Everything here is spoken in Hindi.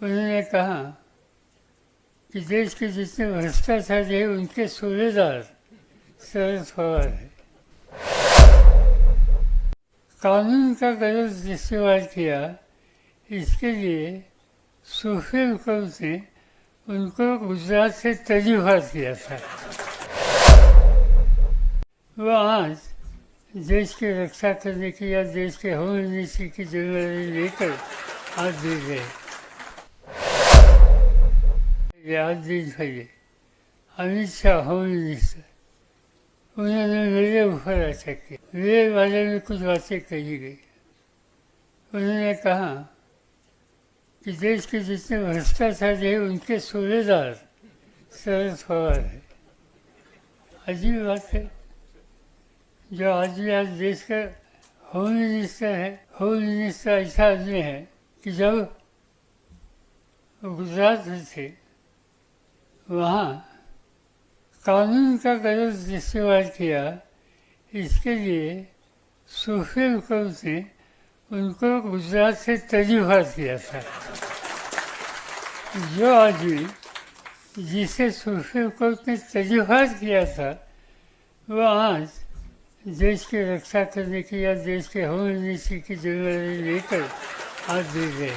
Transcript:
उन्होंने कहा कि देश के जितने भ्रष्टाचारी है, उनके सूबेदार शरद पवार है। कानून का गलत इस्तेमाल किया, इसके लिए सुप्रीम कोर्ट ने उनको गुजरात से तजुर्बात किया था। वो आज देश की रक्षा करने की या देश के होम मिनिस्ट्री की ज़िम्मेदारी लेकर आज दे गए पहले अमित शाह होम मिनिस्टर उन्होंने मेरे ऊपर अटैक किया मेरे बारे में कुछ बातें कही गई उन्होंने कहा कि देश के जितने भ्रष्टाचारी है उनके सूबेदार शरद पवार है। अजीब बात है जो आदमी आज देश का होम मिनिस्टर है होम मिनिस्टर ऐसा आदमी है कि जब गुजरात में थे वहाँ कानून का गलत इस्तेमाल किया, इसके लिए सुप्रीम कोर्ट ने उनको गुजरात से तजुर्बात किया था। जो आदमी जिसे सुप्रीम कोर्ट ने तजुर्बात किया था, वो आज देश की रक्षा करने की या देश के होम मिनिस्ट्री की ज़िम्मेदारी लेकर आज दे गए